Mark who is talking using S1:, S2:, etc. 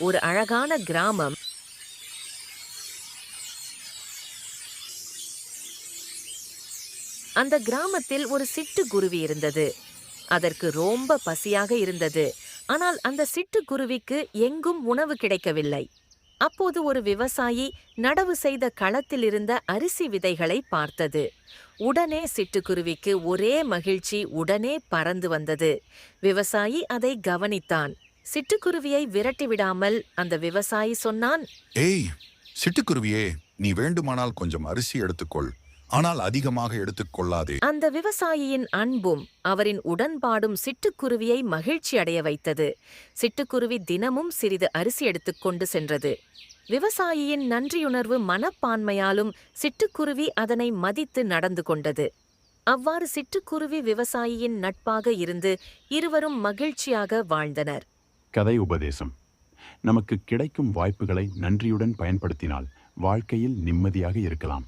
S1: ஒரு அழகான கிராமம். அந்த கிராமத்தில் ஒரு சிட்டுக்குருவி இருந்தது. அதற்கு ரொம்ப பசியாக இருந்தது. ஆனால் அந்த சிட்டுக்குருவிக்கு எங்கும் உணவு கிடைக்கவில்லை. அப்போது ஒரு விவசாயி நடவு செய்த களத்தில் இருந்த அரிசி விதைகளை பார்த்தது. உடனே சிட்டுக்குருவிக்கு ஒரே மகிழ்ச்சி உடனே பறந்து வந்தது. விவசாயி அதை கவனித்தான். சிட்டுக்குருவியை விரட்டிவிடாமல் அந்த விவசாயி சொன்னான்
S2: ஏய் சிட்டுக்குருவியே நீ வேண்டுமானால் கொஞ்சம் அரிசி எடுத்துக்கொள். ஆனால் அதிகமாக எடுத்துக்கொள்ளாதே.
S1: அந்த விவசாயியின் அன்பும் அவரின் உடன்பாடும் சிட்டுக்குருவியை மகிழ்ச்சி அடைய வைத்தது. சிட்டுக்குருவி தினமும் சிறிது அரிசி எடுத்துக்கொண்டு சென்றது. விவசாயியின் நன்றியுணர்வு மனப்பான்மையாலும் சிட்டுக்குருவி அதனை மதித்து நடந்து கொண்டது. அவ்வாறு சிட்டுக்குருவி விவசாயியின் நட்பாக இருந்து இருவரும் மகிழ்ச்சியாக வாழ்ந்தனர்.
S3: கதை உபதேசம். நமக்கு கிடைக்கும் வாய்ப்புகளை நன்றியுடன் பயன்படுத்தினால் வாழ்க்கையில் நிம்மதியாக இருக்கலாம்.